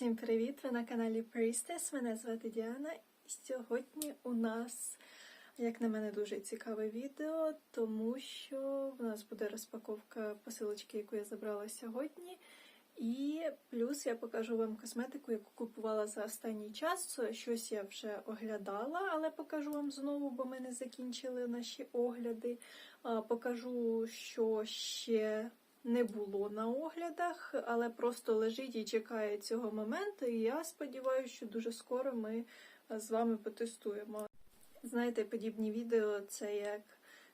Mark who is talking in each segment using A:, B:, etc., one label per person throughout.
A: Всім привіт! Ви на каналі Priestess. Мене звати Діана. І сьогодні у нас, як на мене, дуже цікаве відео, тому що в нас буде розпаковка посилочки, яку я забрала сьогодні. І плюс я покажу вам косметику, яку купувала за останній час. Щось я вже оглядала, але покажу вам знову, бо ми не закінчили наші огляди. Покажу, що ще не було на оглядах, але просто лежить і чекає цього моменту. І я сподіваюся, що дуже скоро ми з вами потестуємо. Знаєте, подібні відео це як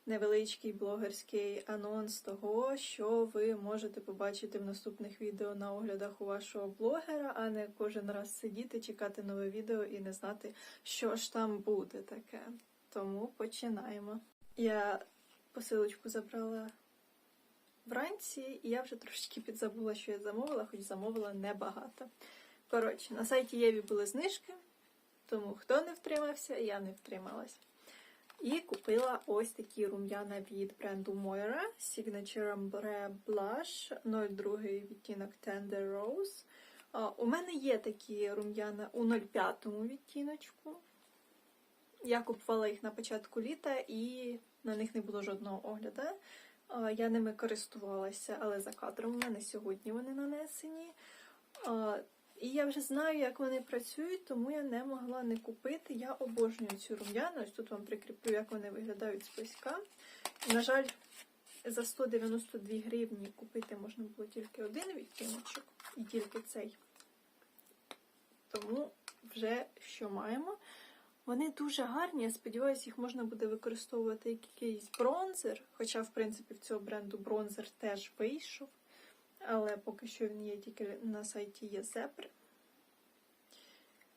A: невеличкий блогерський анонс того, що ви можете побачити в наступних відео на оглядах у вашого блогера, а не кожен раз сидіти, чекати нове відео і не знати, що ж там буде таке. Тому починаємо. Я посилочку забрала вранці, і я вже трошечки підзабула, що я замовила, хоч замовила небагато. Коротше, на сайті Єві були знижки, тому хто не втримався, я не втрималась. І купила ось такі рум'яна від бренду Moira Signature Ambre Blush 02 відтінок Tender Rose. У мене є такі рум'яна у 05 відтіночку. Я купувала їх на початку літа і на них не було жодного огляду. Я ними користувалася, але за кадром у мене сьогодні вони нанесені. І я вже знаю, як вони працюють, тому я не могла не купити. Я обожнюю цю рум'яну. Ось тут вам прикріплю, як вони виглядають з зблизька. На жаль, за 192 гривні купити можна було тільки один відтіночок і тільки цей. Тому вже що маємо. Вони дуже гарні, я сподіваюся, їх можна буде використовувати як якийсь бронзер. Хоча, в принципі, в цього бренду бронзер теж вийшов. Але поки що він є тільки на сайті Єзепри.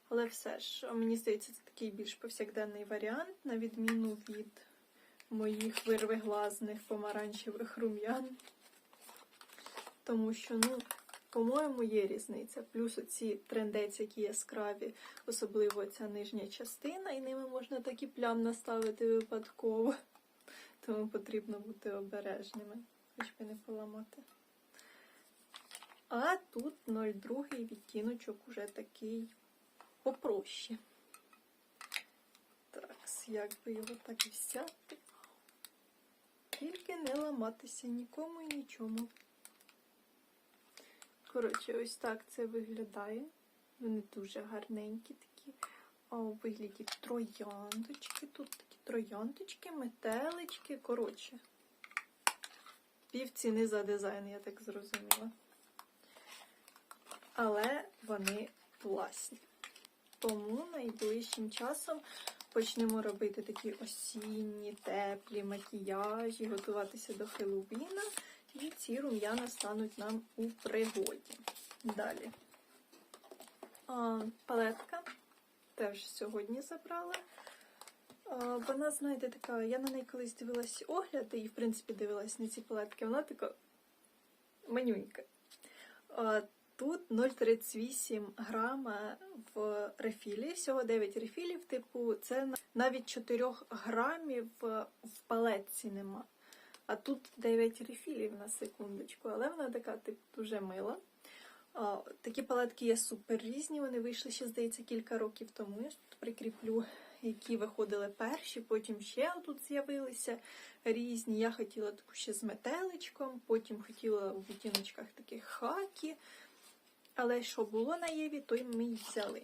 A: Але все ж, мені здається, це такий більш повсякденний варіант, на відміну від моїх вирвиглазних помаранчевих рум'ян. Тому що, ну, по-моєму, є різниця. Плюс оці трендець, які яскраві, особливо ця нижня частина, і ними можна такі плям наставити випадково. Тому потрібно бути обережними, хоч би не поламати. А тут 02 відтіночок уже такий попроще. Так, як би його так взяти? Тільки не ламатися нікому і нічому. Коротше, ось так це виглядає. Вони дуже гарненькі такі. У вигляді трояндочки. Тут такі трояндочки, метелички. Коротше, пів ціни за дизайн, я так зрозуміла. Але вони класні. Тому найближчим часом почнемо робити такі осінні, теплі макіяжі, готуватися до Хеллоуіна. І ці рум'яна стануть нам у пригоді. Далі. А, палетка теж сьогодні забрала. А, вона, знаєте, така, я на неї колись дивилась огляди і, в принципі, дивилась на ці палетки. Вона така манюнька. А, тут 0,38 грама в рефілі, всього 9 рефілів, типу, це навіть 4 грамів в палетці нема. А тут 9 рефілів на секундочку, але вона така типу, дуже мила. А, такі палетки є супер різні. Вони вийшли ще, здається, кілька років тому. Я тут прикріплю, які виходили перші, потім ще тут з'явилися різні. Я хотіла таку ще з метеличком, потім хотіла у відтіночках таких хакі. Але що було на Єві, то й ми й взяли.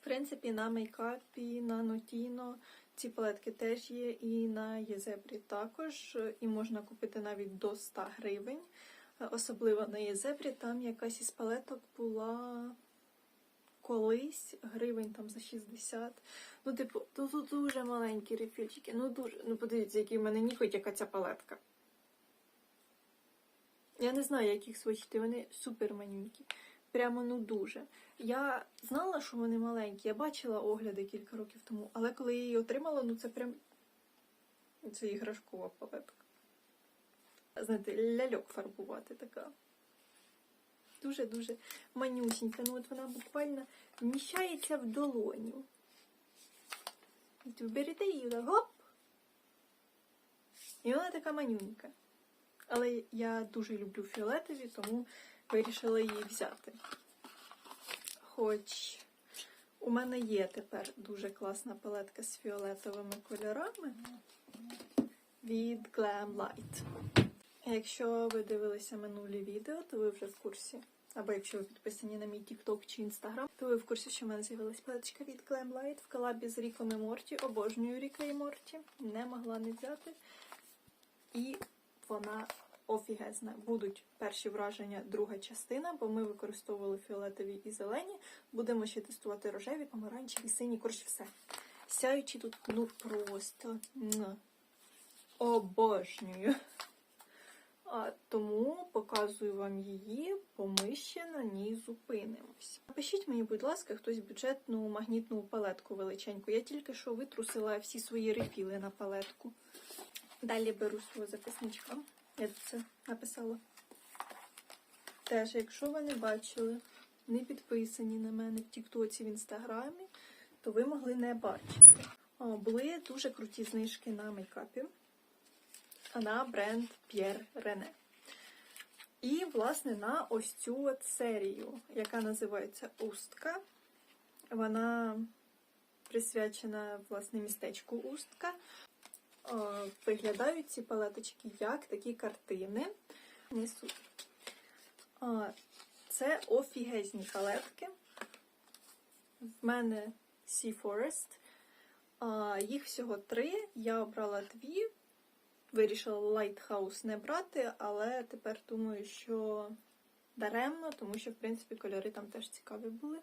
A: В принципі, на мейкапі, на Нотіно ці палетки теж є, і на Єзебрі також. І можна купити навіть до 100 гривень. Особливо на Єзебрі, там якась із палеток була колись гривень там за 60. Ну, типу, тут дуже маленькі рефільчики. Ну, дуже. Ну, подивіться, який в мене ніхоть, яка ця палетка. Я не знаю, як їх свочити, вони супер манюнькі. Прямо ну дуже. Я знала, що вони маленькі, я бачила огляди кілька років тому, але коли я її отримала, ну це прям це іграшкова палетка. Знаєте, ляльок фарбувати така. Дуже-дуже манюсінька. Ну от вона буквально вміщається в долоню. Ви берете її, гоп! І вона така манюнька. Але я дуже люблю фіолетові, тому вирішила її взяти. хоч у мене є тепер дуже класна палетка з фіолетовими кольорами від Glam Light. Якщо ви дивилися минулі відео, то ви вже в курсі. Або якщо ви підписані на мій TikTok чи Instagram, то ви в курсі, що в мене з'явилась паличка від Glam Light в колабі з Ріком і Морті. Обожнюю Ріка і Морті. Не могла не взяти. І вона офігезна. Будуть перші враження, друга частина, бо ми використовували фіолетові і зелені. Будемо ще тестувати рожеві, помаранчеві, сині, коротше все. Сяючі тут ну просто обожнюю. А, тому показую вам її, бо ми ще на ній зупинимось. Напишіть мені, будь ласка, хтось бюджетну магнітну палетку величеньку. Я тільки що витрусила всі свої рефіли на палетку. Далі беру свого записничка. Я це написала. Теж, якщо ви не бачили, не підписані на мене в Тіктоці в Інстаграмі, то ви могли не бачити. О, були дуже круті знижки на мейкапі на бренд Pierre René. І, власне, на ось цю от серію, яка називається Устка. Вона присвячена власне містечку Устка. Е, Виглядають ці палеточки як такі картини. Е, Це офігезні палетки. В мене Sea Forest. Е, Їх всього три. Я обрала дві. Вирішила Lighthouse не брати, але тепер думаю, що даремно, тому що, в принципі, кольори там теж цікаві були.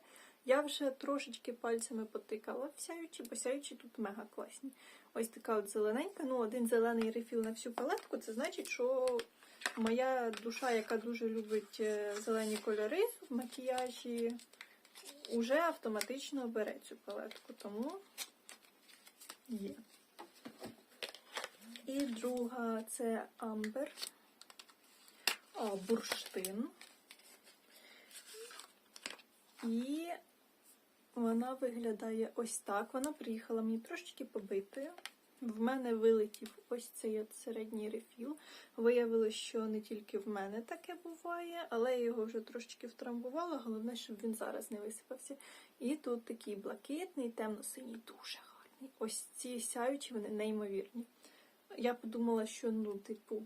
A: Я вже трошечки пальцями потикала в сяючі, бо сяючі тут мега класні. Ось така от зелененька. Ну, один зелений рефіл на всю палетку. Це значить, що моя душа, яка дуже любить е, зелені кольори в макіяжі, уже автоматично бере цю палетку. Тому є. І друга це амбер, бурштин. І вона виглядає ось так. Вона приїхала мені трошечки побитою. В мене вилетів ось цей от середній рефіл. Виявилося, що не тільки в мене таке буває, але я його вже трошечки втрамбувала. Головне, щоб він зараз не висипався. І тут такий блакитний, темно-синій, дуже гарний. Ось ці сяючі, вони неймовірні. Я подумала, що ну, типу,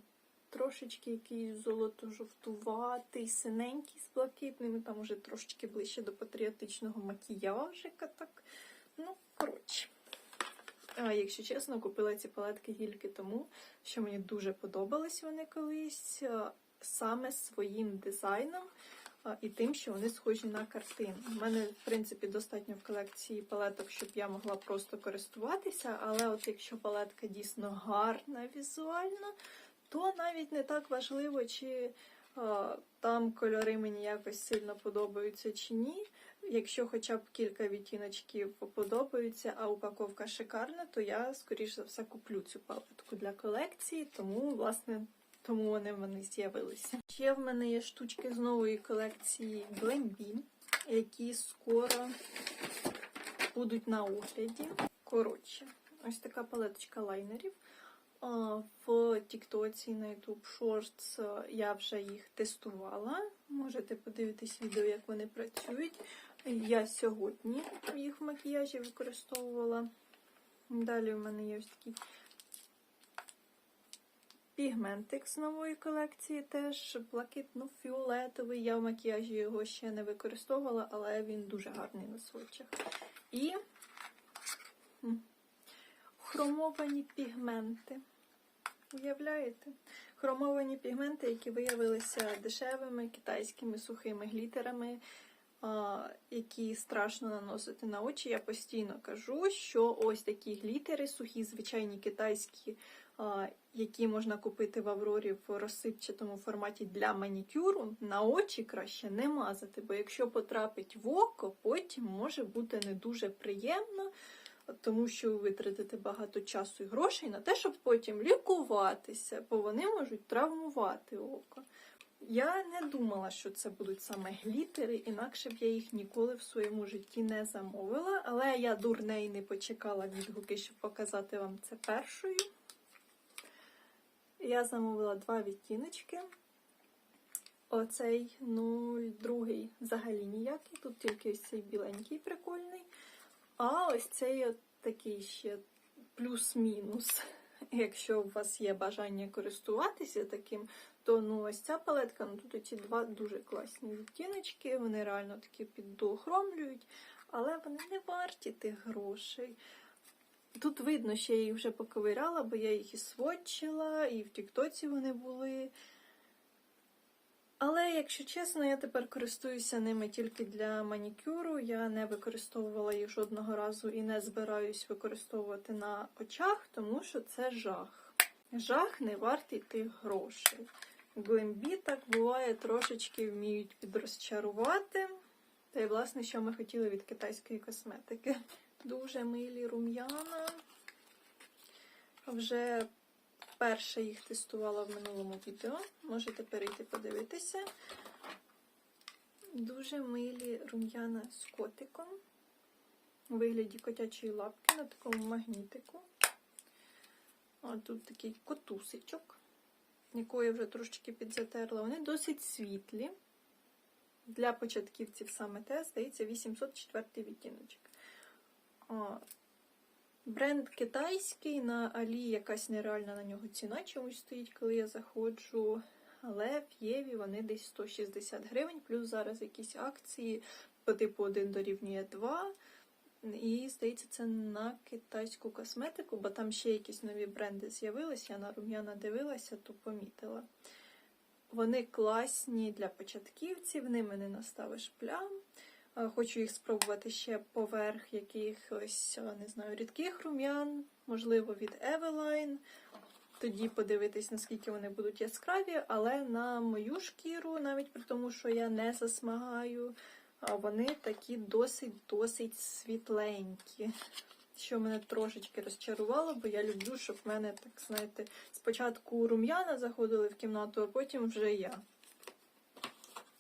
A: трошечки якийсь золото-жовтуватий, синенький з блакитним, там уже трошечки ближче до патріотичного макіяжика. Так. Ну, коротше. А, якщо чесно, купила ці палетки тільки тому, що мені дуже подобались вони колись саме своїм дизайном і тим, що вони схожі на картину. У мене, в принципі, достатньо в колекції палеток, щоб я могла просто користуватися, але от якщо палетка дійсно гарна візуально, то навіть не так важливо, чи а, там кольори мені якось сильно подобаються чи ні. Якщо хоча б кілька відтіночків подобаються, а упаковка шикарна, то я, скоріш за все, куплю цю палетку для колекції, тому, власне, тому вони в мене з'явилися. Ще в мене є штучки з нової колекції Glambi, які скоро будуть на огляді. Коротше, ось така палеточка лайнерів. В Тіктоці на YouTube Shorts я вже їх тестувала. Можете подивитись відео, як вони працюють. Я сьогодні їх в макіяжі використовувала. Далі в мене є ось такий пігментик з нової колекції, теж блакитно-фіолетовий. Я в макіяжі його ще не використовувала, але він дуже гарний на свочах. І хромовані пігменти. Уявляєте? Хромовані пігменти, які виявилися дешевими китайськими сухими глітерами, які страшно наносити на очі. Я постійно кажу, що ось такі глітери, сухі, звичайні китайські, які можна купити в Аврорі в розсипчатому форматі для манікюру, на очі краще не мазати, бо якщо потрапить в око, потім може бути не дуже приємно тому що ви витратите багато часу і грошей на те, щоб потім лікуватися, бо вони можуть травмувати око. Я не думала, що це будуть саме глітери, інакше б я їх ніколи в своєму житті не замовила. Але я дурне і не почекала відгуки, щоб показати вам це першою. Я замовила два відтіночки. Оцей 02 взагалі ніякий, тут тільки ось цей біленький прикольний. А ось цей от такий ще плюс-мінус. Якщо у вас є бажання користуватися таким, то ну ось ця палетка, ну тут ці два дуже класні відтіночки, вони реально такі піддоохромлюють, але вони не варті тих грошей. Тут видно, що я їх вже поковиряла, бо я їх і сводчила, і в Тіктоці вони були. Але, якщо чесно, я тепер користуюся ними тільки для манікюру. Я не використовувала їх жодного разу і не збираюсь використовувати на очах, тому що це жах. Жах не вартий тих грошей. Глембі так буває, трошечки вміють підрозчарувати. Та й, власне, що ми хотіли від китайської косметики. Дуже милі рум'яна. Вже вперше їх тестувала в минулому відео. Можете перейти подивитися. Дуже милі рум'яна з котиком. У вигляді котячої лапки на такому магнітику. А тут такий котусичок, якого я вже трошечки підзатерла. Вони досить світлі. Для початківців саме те, здається, 804 відтіночок. Бренд китайський, на Алі якась нереальна на нього ціна чомусь стоїть, коли я заходжу. Але в Єві вони десь 160 гривень, плюс зараз якісь акції по типу 1 дорівнює 2. І, здається, це на китайську косметику, бо там ще якісь нові бренди з'явилися. Я на рум'яна дивилася, то помітила. Вони класні для початківців, ними не наставиш плям. Е, Хочу їх спробувати ще поверх якихось, е, не знаю, рідких рум'ян, можливо, від Eveline. Тоді подивитись, наскільки вони будуть яскраві, але на мою шкіру, навіть при тому, що я не засмагаю, вони такі досить-досить світленькі. Що мене трошечки розчарувало, бо я люблю, щоб в мене, так знаєте, спочатку рум'яна заходили в кімнату, а потім вже я.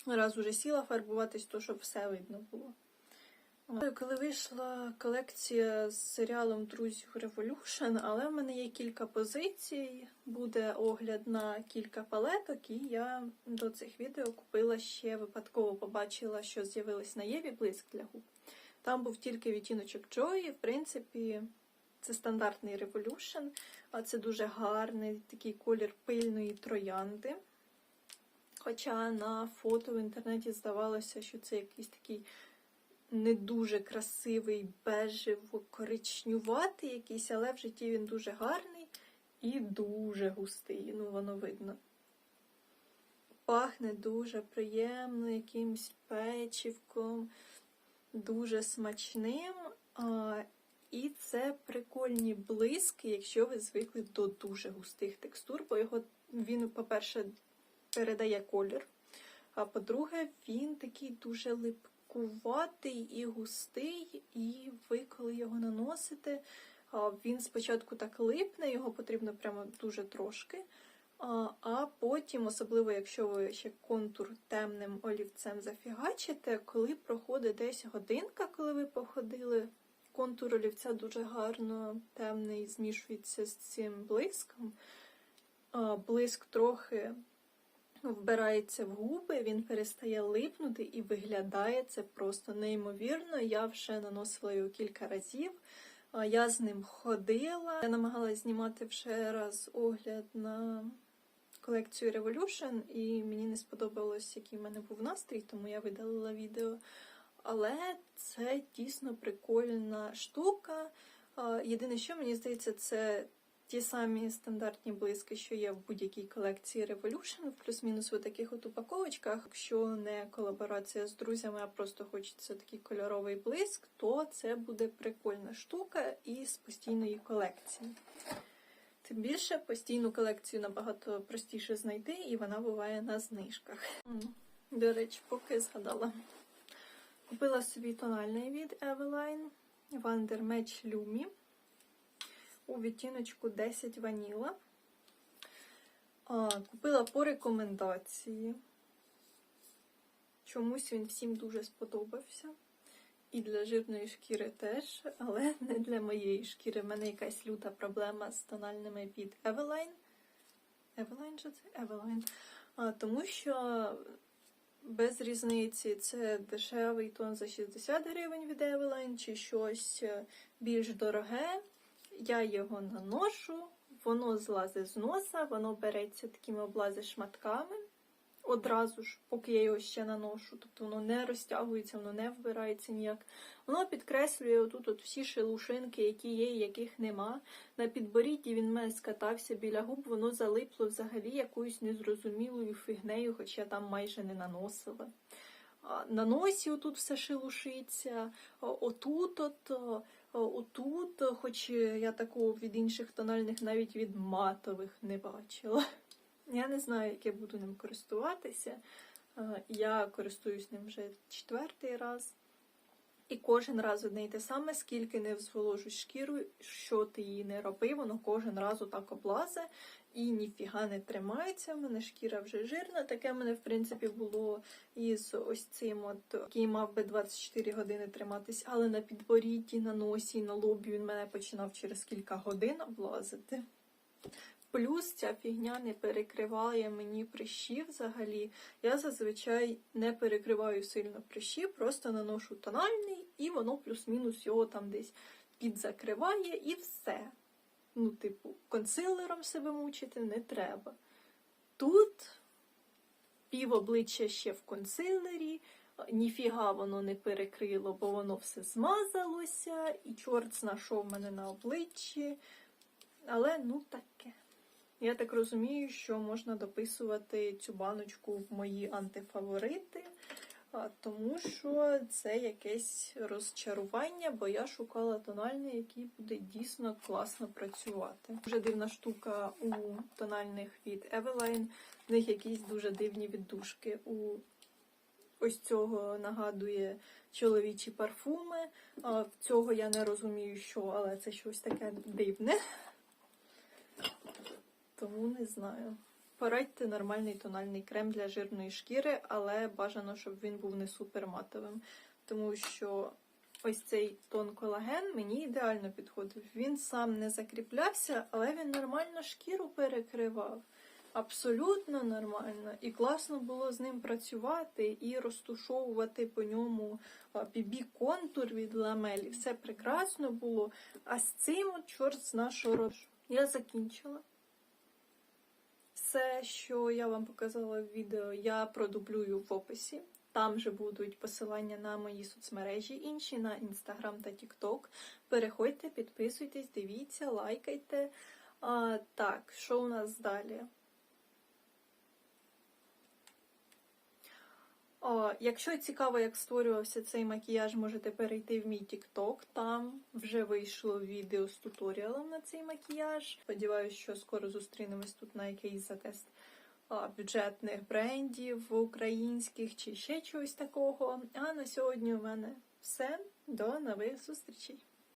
A: Раз уже сіла фарбуватись, то щоб все видно було. Коли вийшла колекція з серіалом Друзів Revolution, але в мене є кілька позицій, буде огляд на кілька палеток, і я до цих відео купила ще випадково побачила, що з'явилось на Єві блиск для губ. Там був тільки відтіночок Joy, в принципі, це стандартний Revolution, а це дуже гарний такий колір пильної троянди. Хоча на фото в інтернеті здавалося, що це якийсь такий не дуже красивий, бежево-коричнюватий якийсь, але в житті він дуже гарний і дуже густий. Ну, воно видно. Пахне дуже приємно, якимось печивком, дуже смачним. А, і це прикольні блиски, якщо ви звикли до дуже густих текстур, бо його він, по-перше, передає колір. А по-друге, він такий дуже липкуватий і густий, і ви, коли його наносите, він спочатку так липне, його потрібно прямо дуже трошки. А потім, особливо, якщо ви ще контур темним олівцем зафігачите, коли проходить десь годинка, коли ви походили, контур олівця дуже гарно темний змішується з цим блиском. Блиск трохи вбирається в губи, він перестає липнути і виглядає це просто неймовірно. Я вже наносила його кілька разів. Я з ним ходила. Я намагалась знімати вже раз огляд на колекцію Revolution, і мені не сподобалось, який в мене був настрій, тому я видалила відео. Але це дійсно прикольна штука. Єдине, що мені здається, це ті самі стандартні блиски, що є в будь-якій колекції Revolution, в плюс-мінус в таких от упаковочках. Якщо не колаборація з друзями, а просто хочеться такий кольоровий блиск, то це буде прикольна штука із постійної колекції. Тим більше постійну колекцію набагато простіше знайти, і вона буває на знижках. До речі, поки згадала. Купила собі тональний від Eveline Wonder Match Lumi у відтіночку 10 ваніла. Купила по рекомендації. Чомусь він всім дуже сподобався. І для жирної шкіри теж, але не для моєї шкіри. У мене якась люта проблема з тональними від Eveline. Eveline же це? Eveline. А, Тому що без різниці, це дешевий тон за 60 гривень від Eveline чи щось е, більш дороге. Я його наношу, воно злазить з носа, воно береться такими облази шматками одразу ж, поки я його ще наношу. Тобто воно не розтягується, воно не вбирається ніяк. Воно підкреслює отут от всі шелушинки, які є яких нема. На підборідді він мене скатався біля губ, воно залипло взагалі якоюсь незрозумілою фігнею, хоча я там майже не наносила. На носі отут все шелушиться, отут, от, отут, хоч я такого від інших тональних, навіть від матових не бачила. Я не знаю, як я буду ним користуватися. Е, Я користуюсь ним вже четвертий раз. І кожен раз одне й те саме, скільки не взволожу шкіру, що ти її не роби, воно кожен раз отак облазе і ніфіга не тримається. У мене шкіра вже жирна. Таке в мене, в принципі, було із ось цим, от, який мав би 24 години триматись, але на підборідді, на носі, на лобі він мене починав через кілька годин облазити. Плюс ця фігня не перекриває мені прищі взагалі. Я зазвичай не перекриваю сильно прищі, просто наношу тональний, і воно плюс-мінус його там десь підзакриває і все. Ну, типу, консилером себе мучити не треба. Тут пів обличчя ще в консилері, ніфіга воно не перекрило, бо воно все змазалося, і чорт знайшов мене на обличчі. Але ну таке. Я так розумію, що можна дописувати цю баночку в мої антифаворити, тому що це якесь розчарування, бо я шукала тональний, який буде дійсно класно працювати. Дуже дивна штука у тональних від Eveline. В них якісь дуже дивні віддушки. У ось цього нагадує чоловічі парфуми. Цього я не розумію, що, але це щось таке дивне. Тому не знаю. Порадьте нормальний тональний крем для жирної шкіри, але бажано, щоб він був не супер матовим. Тому що ось цей тон колаген мені ідеально підходив. Він сам не закріплявся, але він нормально шкіру перекривав. Абсолютно нормально. І класно було з ним працювати і розтушовувати по ньому бібі-контур від ламелі. Все прекрасно було. А з цим чорт зна що роблю. Я закінчила. Все, що я вам показала в відео, я продублюю в описі. Там же будуть посилання на мої соцмережі, інші на Інстаграм та Тікток. Переходьте, підписуйтесь, дивіться, лайкайте. А, так, що у нас далі? О, якщо цікаво, як створювався цей макіяж, можете перейти в мій TikTok. Там вже вийшло відео з туторіалом на цей макіяж. Сподіваюсь, що скоро зустрінемось тут на якийсь затест бюджетних брендів українських чи ще чогось такого. А на сьогодні у мене все. До нових зустрічей!